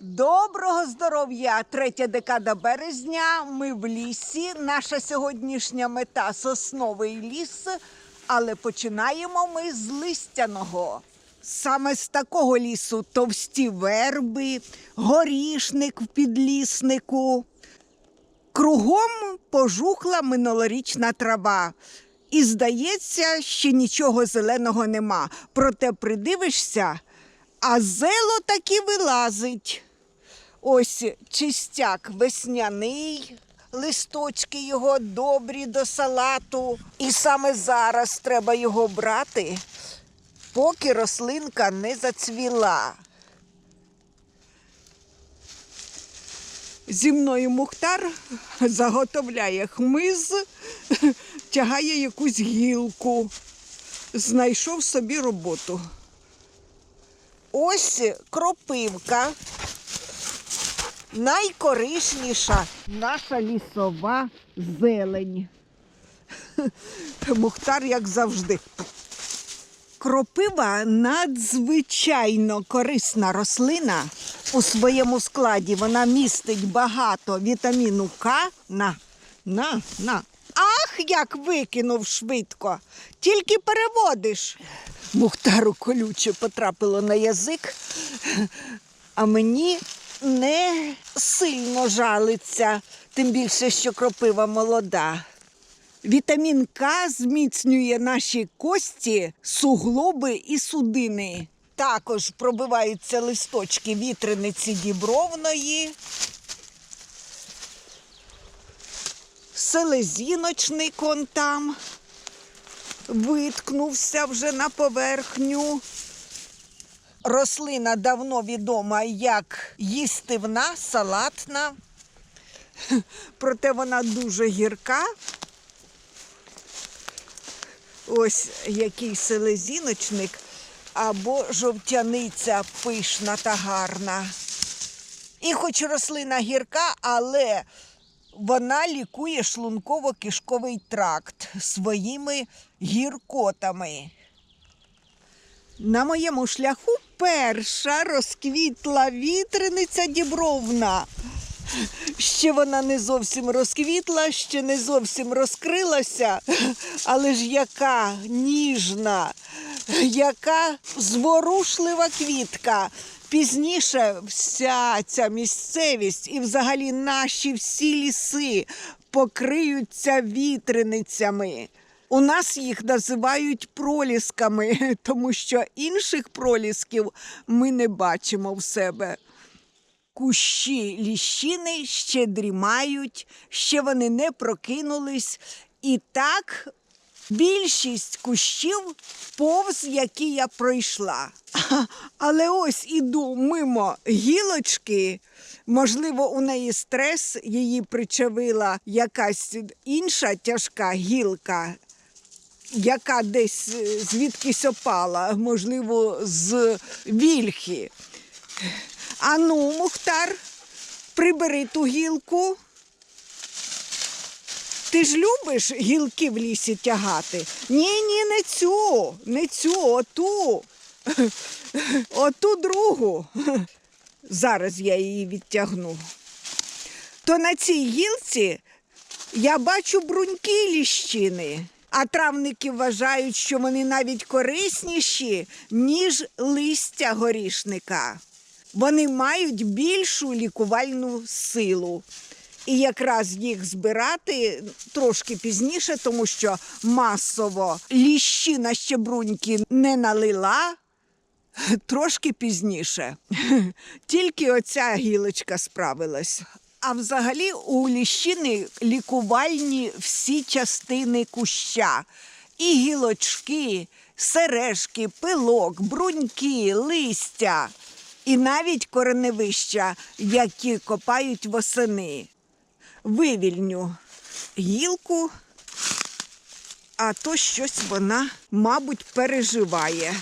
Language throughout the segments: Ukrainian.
Доброго здоров'я! Третя декада березня. Ми в лісі. Наша сьогоднішня мета сосновий ліс, але починаємо ми з листяного. Саме з такого лісу товсті верби, горішник в підліснику. Кругом пожухла минулорічна трава. І здається, ще нічого зеленого нема. Проте придивишся, а зело таки вилазить. Ось чистяк весняний, листочки його добрі до салату. І саме зараз треба його брати, поки рослинка не зацвіла. Зі мною Мухтар заготовляє хмиз, тягає якусь гілку. Знайшов собі роботу. Ось кропивка. Найкорисніша наша лісова зелень. Мухтар, як завжди. Кропива надзвичайно корисна рослина. У своєму складі вона містить багато вітаміну К. На, на, на. Ах, як викинув швидко. Тільки переводиш. Мухтару колюче потрапило на язик, а мені не сильно жалиться, тим більше, що кропива молода. Вітамін К зміцнює наші кості, суглоби і судини. Також пробиваються листочки вітрениці дібровної, селезіночник он там виткнувся вже на поверхню. Рослина давно відома як їстивна, салатна, проте вона дуже гірка. Ось який селезіночник або жовтяниця пишна та гарна. І хоч рослина гірка, але вона лікує шлунково-кишковий тракт своїми гіркотами. На моєму шляху перша розквітла вітрениця дібровна. Ще вона не зовсім розквітла, ще не зовсім розкрилася, але ж яка ніжна, яка зворушлива квітка. Пізніше вся ця місцевість і взагалі наші всі ліси покриються вітреницями. У нас їх називають пролісками, тому що інших пролісків ми не бачимо в себе. Кущі ліщини ще дрімають, ще вони не прокинулись. І так більшість кущів, повз які я пройшла. Але ось іду мимо гілочки. Можливо, у неї стрес, її причавила якась інша тяжка гілка, яка десь е, звідкись опала, можливо, з вільхи. Ану, Мухтар, прибери ту гілку. Ти ж любиш гілки в лісі тягати? Ні, ні, не цю, не цю, оту. Оту другу. Зараз я її відтягну. То на цій гілці я бачу бруньки ліщини, а травники вважають, що вони навіть корисніші, ніж листя горішника. Вони мають більшу лікувальну силу. І якраз їх збирати трошки пізніше, тому що масово ліщина щебруньки не налила. Трошки пізніше. Тільки оця гілочка справилась. А взагалі у ліщини лікувальні всі частини куща. І гілочки, сережки, пилок, бруньки, листя, і навіть кореневища, які копають восени. Вивільню гілку, а то щось вона, мабуть, переживає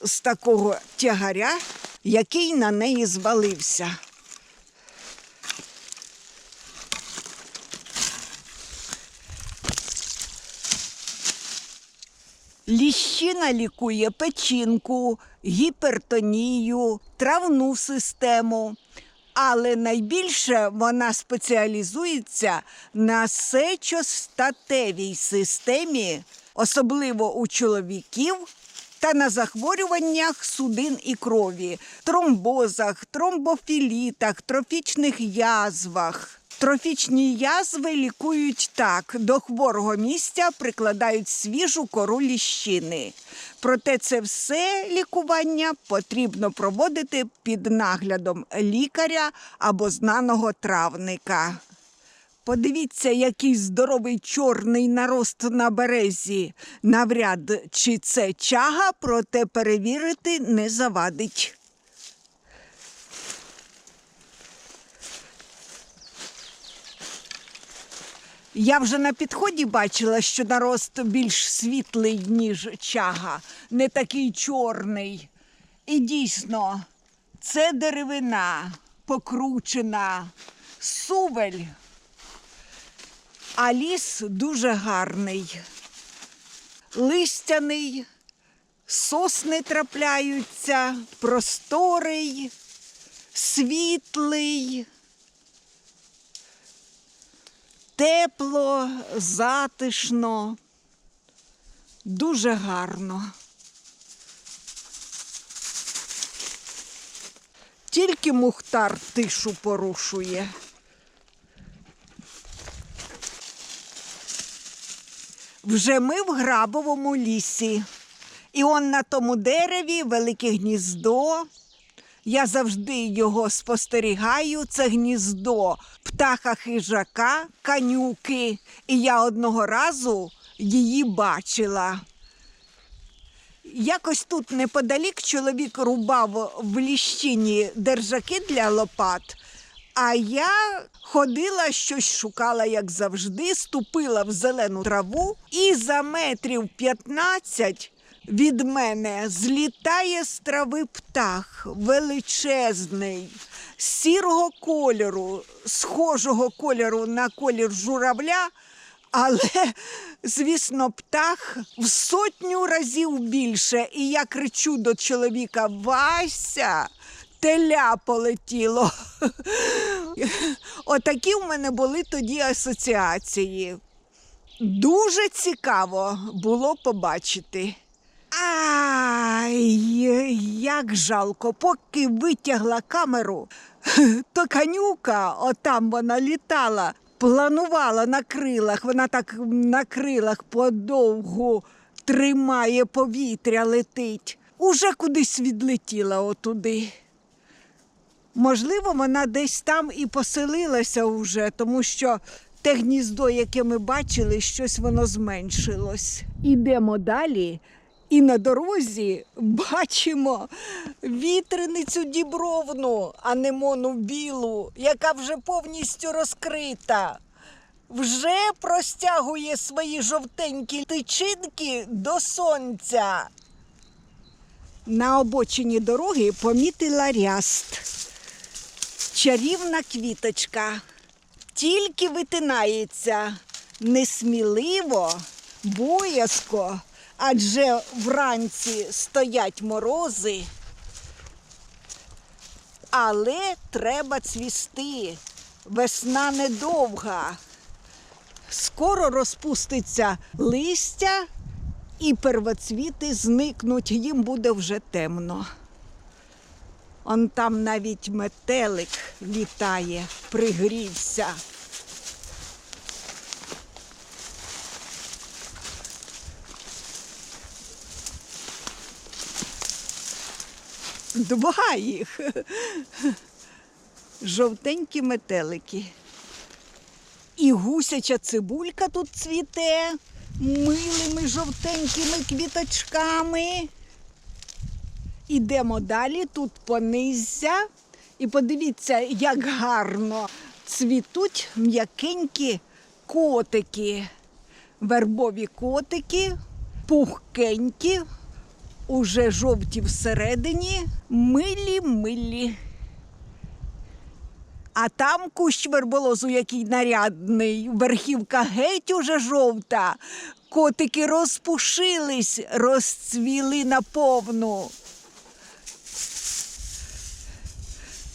з такого тягаря, який на неї звалився. Ліщина лікує печінку, гіпертонію, травну систему. Але найбільше вона спеціалізується на сечостатевій системі, особливо у чоловіків, та на захворюваннях судин і крові, тромбозах, тромбофілітах, трофічних язвах. Трофічні язви лікують так: до хворого місця прикладають свіжу кору ліщини. Проте це все лікування потрібно проводити під наглядом лікаря або знаного травника. Подивіться, який здоровий чорний нарост на березі. Навряд чи це чага, проте перевірити не завадить. Я вже на підході бачила, що нарост більш світлий, ніж чага, не такий чорний. І дійсно, це деревина покручена, сувель. А ліс дуже гарний, листяний, сосни трапляються, просторий, світлий, тепло, затишно, дуже гарно. Тільки мухтар тишу порушує. Вже ми в грабовому лісі. І он на тому дереві велике гніздо. Я завжди його спостерігаю. Це гніздо птаха хижака, канюки. І я одного разу її бачила. Якось тут неподалік чоловік рубав в ліщині держаки для лопат. А я ходила, щось шукала, як завжди, ступила в зелену траву, і за метрів 15 від мене злітає з трави птах величезний, сірого кольору, схожого кольору на колір журавля. Але, звісно, птах в сотню разів більше. І я кричу до чоловіка: Вася, теля полетіло. Отакі в мене були тоді асоціації. Дуже цікаво було побачити. Ай, як жалко, поки витягла камеру, то канюка, отам вона літала, планувала на крилах, вона так на крилах подовгу тримає повітря, летить. Уже кудись відлетіла отуди. Можливо, вона десь там і поселилася уже, тому що те гніздо, яке ми бачили, щось воно зменшилось. Ідемо далі. І на дорозі бачимо вітреницю дібровну, анемону білу, яка вже повністю розкрита. Вже простягує свої жовтенькі тичинки до сонця. На обочині дороги помітила ряст. Чарівна квіточка. Тільки витинається несміливо, боязко, адже вранці стоять морози. Але треба цвісти. Весна недовга. Скоро розпуститься листя, і первоцвіти зникнуть, їм буде вже темно. Он там навіть метелик літає, пригрівся. Два їх. Жовтенькі метелики. І гусяча цибулька тут цвіте милими жовтенькими квіточками. Ідемо далі, тут понизя. І подивіться, як гарно цвітуть м'якенькі котики. Вербові котики, пухкенькі, уже жовті всередині, милі-милі. А там кущ верболозу, який нарядний, верхівка геть уже жовта, Котики розпушились, розцвіли наповну.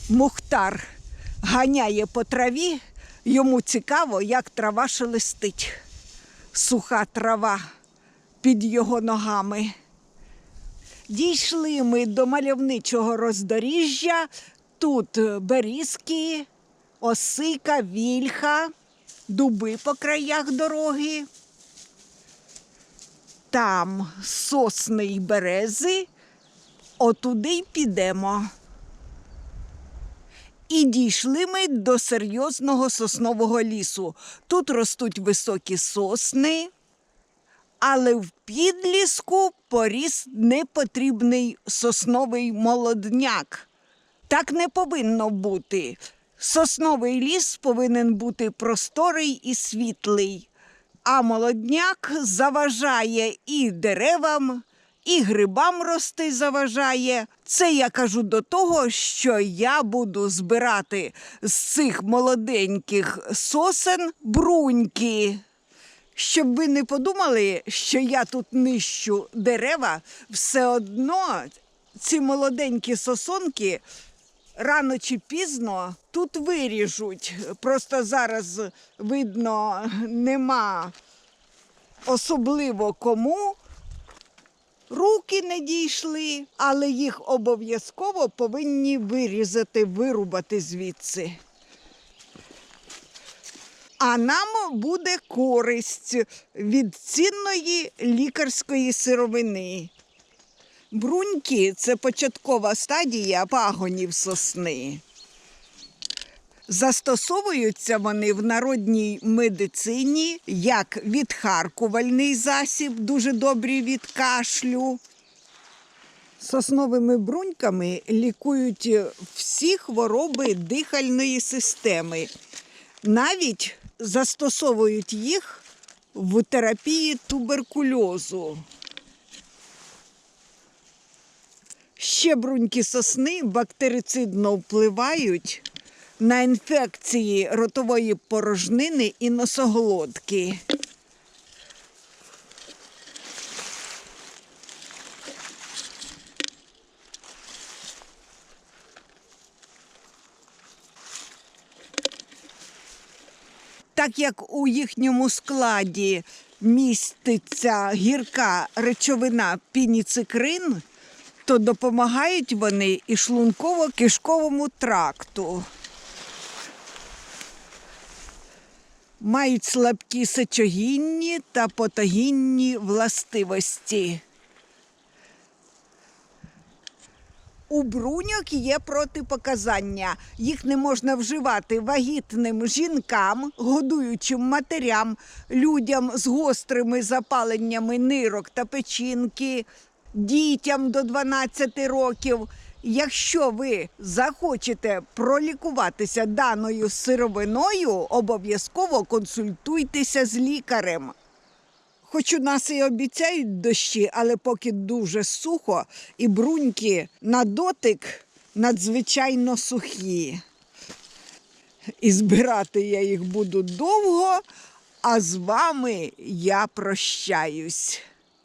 Мухтар ганяє по траві, йому цікаво, як трава шелестить. Суха трава під його ногами. Дійшли ми до мальовничого роздоріжжя. Тут берізки, осика, вільха, дуби по краях дороги. Там сосни й берези, отуди й підемо. І дійшли ми до серйозного соснового лісу. Тут ростуть високі сосни, але в підліску поріс непотрібний сосновий молодняк. Так не повинно бути. Сосновий ліс повинен бути просторий і світлий, а молодняк заважає і деревам, і грибам рости заважає. Це я кажу до того, що я буду збирати з цих молоденьких сосен бруньки. Щоб ви не подумали, що я тут нищу дерева, все одно ці молоденькі сосонки рано чи пізно тут виріжуть. Просто зараз видно, нема особливо кому. Руки не дійшли, але їх обов'язково повинні вирізати, вирубати звідси. А нам буде користь від цінної лікарської сировини. Бруньки це початкова стадія пагонів сосни. Застосовуються вони в народній медицині як відхаркувальний засіб, дуже добрий від кашлю. Сосновими бруньками лікують всі хвороби дихальної системи. Навіть застосовують їх в терапії туберкульозу. Ще бруньки сосни бактерицидно впливають на інфекції ротової порожнини і носоглотки. Так як у їхньому складі міститься гірка речовина пініцикрин, то допомагають вони і шлунково-кишковому тракту. Мають слабкі сечогінні та потогінні властивості. У бруньок є протипоказання. Їх не можна вживати вагітним жінкам, годуючим матерям, людям з гострими запаленнями нирок та печінки, дітям до 12 років. Якщо ви захочете пролікуватися даною сировиною, обов'язково консультуйтеся з лікарем. Хоч у нас і обіцяють дощі, але поки дуже сухо, і бруньки на дотик надзвичайно сухі. І збирати я їх буду довго, а з вами я прощаюсь.